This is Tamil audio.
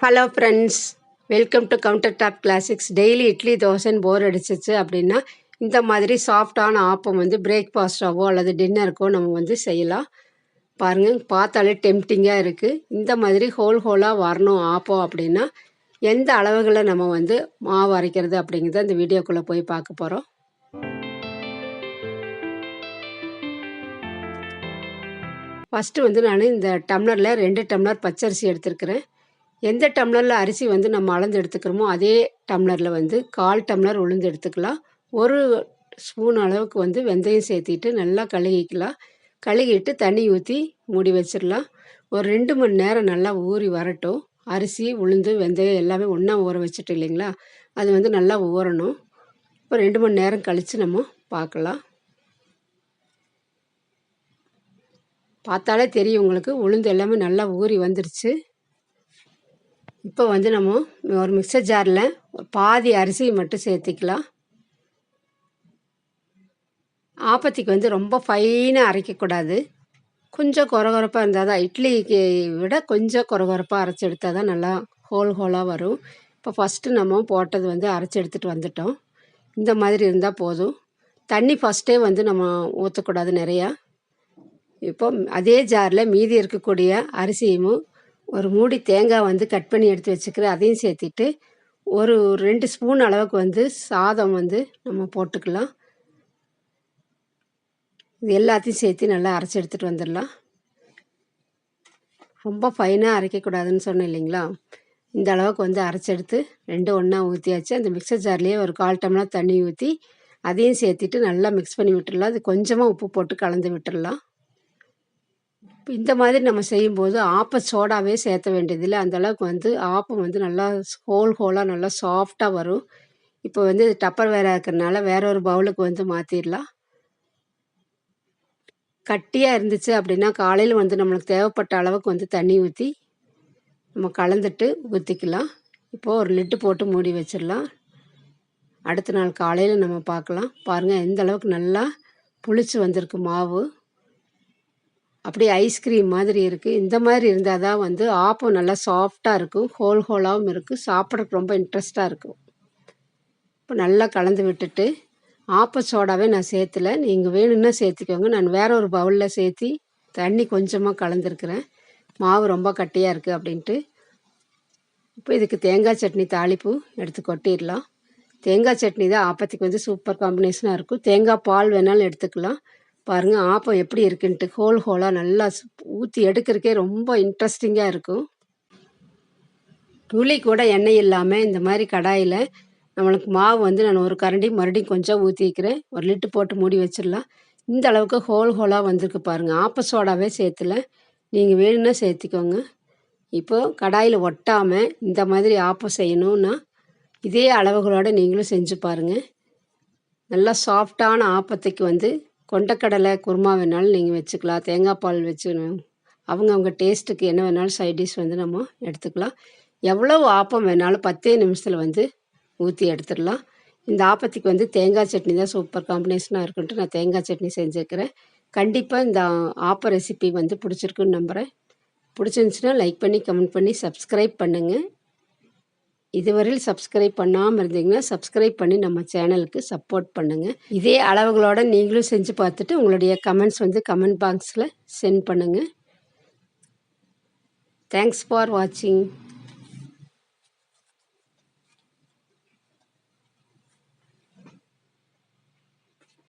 Hello friends welcome to counter top classics daily idli தோசைன்னு bore அடிச்சிச்சு அப்படின்னா இந்த மாதிரி சாஃப்டான ஆப்பம் வந்து பிரேக்ஃபாஸ்ட்டாகவோ அல்லது டின்னருக்கோ நம்ம வந்து செய்யலாம். பாருங்கள் பார்த்தாலே டெம்டிங்காக இருக்குது இந்த மாதிரி ஹோல் ஹோலாக வரணும் ஆப்பம் அப்படின்னா எந்த அளவுகளை நம்ம வந்து மாவு அரைக்கிறது அப்படிங்கிறத இந்த வீடியோக்குள்ளே போய் பார்க்க போகிறோம் ஃபஸ்ட்டு வந்து நான் இந்த டம்ளரில் ரெண்டு டம்ளர் பச்சரிசி எடுத்துருக்குறேன். எந்த டம்ளரில் அரிசி வந்து நம்ம அளந்து எடுத்துக்கிறோமோ அதே டம்ளரில் வந்து கால் டம்ளர் உளுந்து எடுத்துக்கலாம். ஒரு ஸ்பூன் அளவுக்கு வந்து வெந்தயம் சேர்த்திட்டு நல்லா கழுகிக்கலாம். கழுகிட்டு தண்ணி ஊற்றி மூடி வச்சிடலாம். ஒரு ரெண்டு மணி நேரம் நல்லா ஊறி வரட்டும். அரிசி உளுந்து வெந்தயம் எல்லாமே ஒன்றா ஊற வச்சுட்டு இல்லைங்களா? அது வந்து நல்லா ஊறணும். இப்போ ரெண்டு மணி நேரம் கழித்து நம்ம பார்க்கலாம். பார்த்தாலே தெரியும் உங்களுக்கு. உளுந்து எல்லாமே நல்லா ஊறி வந்துடுச்சு இப்போ வந்து நம்ம ஒரு மிக்சர் ஜாரில் பாதி அரிசி மட்டும் சேர்த்திக்கலாம். ஆப்பத்திக்கு வந்து ரொம்ப ஃபைனாக அரைக்கக்கூடாது கொஞ்சம் குறகுறப்பாக இருந்தால் தான் இட்லிக்கு விட கொஞ்சம் குறகுறப்பாக அரைச்சி எடுத்தால் தான் நல்லா ஹோல் ஹோலாக வரும். இப்போ ஃபஸ்ட்டு நம்ம போட்டது வந்து அரைச்சி எடுத்துகிட்டு வந்துட்டோம். இந்த மாதிரி இருந்தால் போதும். தண்ணி ஃபஸ்ட்டே வந்து நம்ம ஊற்றக்கூடாது நிறையா. இப்போ அதே ஜாரில் மீதி இருக்கக்கூடிய அரிசியும் ஒரு மூடி தேங்காய் வந்து கட் பண்ணி எடுத்து வச்சுக்கிறேன் அதையும் சேர்த்திட்டு ஒரு ரெண்டு ஸ்பூன் அளவுக்கு வந்து சாதம் வந்து நம்ம போட்டுக்கலாம். இது எல்லாத்தையும் சேர்த்து நல்லா அரைச்சி எடுத்துகிட்டு வந்துடலாம். ரொம்ப ஃபைனாக அரைக்கக்கூடாதுன்னு சொன்னேன் இல்லைங்களா? இந்த அளவுக்கு வந்து அரைச்செடுத்து ரெண்டு ஒன்றா ஊற்றியாச்சு அந்த மிக்சர் ஜார்லேயே ஒரு கால் டம்ளர் தண்ணி ஊற்றி அதையும் சேர்த்திட்டு நல்லா மிக்ஸ் பண்ணி விட்டுடலாம். அது கொஞ்சமாக உப்பு போட்டு கலந்து விட்டுடலாம். இந்த மாதிரி நம்ம செய்யும்போது ஆப்ப சோடாவே சேர்த்த வேண்டியதில்லை. அந்தளவுக்கு வந்து ஆப்பம் வந்து நல்லா ஹோல் ஹோலாக நல்லா சாஃப்டாக வரும். இப்போ வந்து டப்பர் வேற இருக்கிறனால வேற ஒரு பவுலுக்கு வந்து மாற்றிடலாம் கட்டியாக இருந்துச்சு அப்படின்னா காலையில் வந்து நம்மளுக்கு தேவைப்பட்ட அளவுக்கு வந்து தண்ணி ஊற்றி நம்ம கலந்துட்டு ஊற்றிக்கலாம் இப்போது ஒரு லிட்டு போட்டு மூடி வச்சிடலாம். அடுத்த நாள் காலையில் நம்ம பார்க்கலாம். பாருங்கள் எந்த அளவுக்கு நல்லா புளிச்சு வந்திருக்கு மாவு. அப்படியே ஐஸ்கிரீம் மாதிரி இருக்குது இந்த மாதிரி இருந்தால் தான் வந்து ஆப்பம் நல்லா சாஃப்டாக இருக்கும். ஹோல் ஹோலாகவும் இருக்குது சாப்பிட்றதுக்கு ரொம்ப இன்ட்ரெஸ்ட்டாக இருக்கும். இப்போ நல்லா கலந்து விட்டுட்டு ஆப்ப சோடாவே நான் சேர்த்துல. நீங்கள் வேணும்னா சேர்த்துக்கோங்க. நான் வேற ஒரு பவுலில் சேர்த்தி தண்ணி கொஞ்சமாக கலந்துருக்குறேன். மாவு ரொம்ப கட்டியாக இருக்குது அப்படின்ட்டு. இப்போ இதுக்கு தேங்காய் சட்னி தாளிப்பு எடுத்து கொட்டிடலாம். தேங்காய் சட்னி தான் ஆப்பத்துக்கு வந்து சூப்பர் காம்பினேஷனாக இருக்கும். தேங்காய் பால் வேணாலும் எடுத்துக்கலாம். பாருங்கள் ஆப்பம் எப்படி இருக்குன்ட்டு ஹோல் ஹோலாக நல்லா ஊற்றி எடுக்கிறக்கே ரொம்ப இன்ட்ரெஸ்டிங்காக இருக்கும். துளி கூட எண்ணெய் இல்லாமல் இந்த மாதிரி கடாயில் நம்மளுக்கு மாவு வந்து நான் ஒரு கரண்டி மறுபடியும் கொஞ்சம் ஊற்றிக்கிறேன் ஒரு லிட்டு போட்டு மூடி வச்சிடலாம். இந்த அளவுக்கு ஹோல் ஹோலாக வந்திருக்கு பாருங்கள் ஆப்ப சோடாவே சேர்த்துல. நீங்கள் வேணும்னா சேர்த்திக்கோங்க. இப்போது கடாயில் ஒட்டாமல் இந்த மாதிரி ஆப்பம் செய்யணுன்னா இதே அளவுகளோடு நீங்களும் செஞ்சு பாருங்கள் நல்லா சாஃப்டான ஆப்பத்துக்கு வந்து கொண்டக்கடலை குருமா வேணாலும் நீங்கள் வச்சுக்கலாம். தேங்காய் பால் வச்சு அவங்க அவங்க டேஸ்ட்டுக்கு என்ன வேணாலும் சைட் டிஷ் வந்து நம்ம எடுத்துக்கலாம். எவ்வளோ ஆப்பம் வேணாலும் பத்தே நிமிஷத்தில் வந்து ஊற்றி எடுத்துடலாம். இந்த ஆப்பத்துக்கு வந்து தேங்காய் சட்னி தான் சூப்பர் காம்பினேஷனாக இருக்குன்ட்டு நான் தேங்காய் சட்னி செஞ்சுருக்கிறேன் கண்டிப்பாக இந்த ஆப்ப ரெசிபி வந்து பிடிச்சிருக்குன்னு நம்புகிறேன் பிடிச்சிருந்துச்சுன்னா லைக் பண்ணி கமெண்ட் பண்ணி சப்ஸ்கிரைப் பண்ணுங்கள் இதுவரையில் சப்ஸ்கிரைப் பண்ணாமல் இருந்தீங்கன்னா சப்ஸ்கிரைப் பண்ணி நம்ம சேனலுக்கு சப்போர்ட் பண்ணுங்கள் இதே அளவுகளோடு நீங்களும் செஞ்சு பார்த்துட்டு உங்களுடைய கமெண்ட்ஸ் வந்து கமெண்ட் பாக்ஸில் சென்ட் பண்ணுங்கள் தேங்க்ஸ் ஃபார் வாட்சிங்